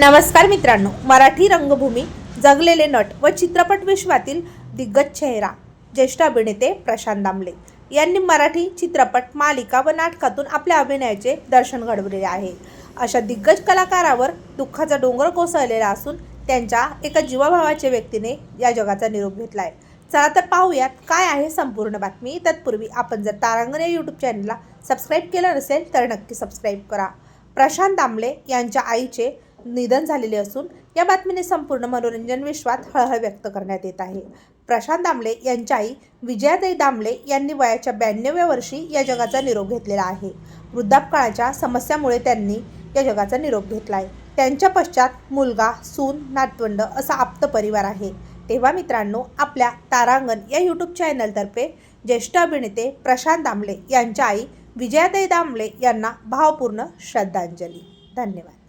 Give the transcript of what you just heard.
नमस्कार मित्रांनो मराठी रंगभूमी जगलेले नट व चित्रपट विश्वातील दिग्गज चेहरा ज्येष्ठ अभिनेते प्रशांत दामले यांनी मराठी चित्रपट मालिका व नाटकातून आपल्या अभिनयाचे दर्शन घडवलेले आहे. अशा दिग्गज कलाकारावर दुःखाचा डोंगर कोसळलेला असून त्यांच्या एका जीवाभावाच्या व्यक्तीने या जगाचा निरोप घेतला आहे चला तर पाहूयात काय आहे संपूर्ण बातमी. तत्पूर्वी आपण जर तारांगण या यूट्यूब चॅनलला सबस्क्राईब केलं नसेल तर नक्की सबस्क्राईब करा. प्रशांत दामले यांच्या आईचे निधन झालेले असून या बातमीने संपूर्ण मनोरंजन विश्वात हळहळ व्यक्त करण्यात येत आहे. प्रशांत दामले यांच्या आई विजयाताई दामले यांनी वयाच्या ब्याण्णव्या वर्षी या जगाचा निरोप घेतलेला आहे. वृद्धापकाळाच्या समस्यामुळे त्यांनी या जगाचा निरोप घेतला आहे त्यांच्या पश्चात मुलगा सून नातवंड असा आप्त परिवार आहे. तेव्हा मित्रांनो आपल्या तारांगण या यूट्यूब चॅनलतर्फे ज्येष्ठ अभिनेते प्रशांत दामले यांच्या आई विजयाताई दामले यांना भावपूर्ण श्रद्धांजली. धन्यवाद.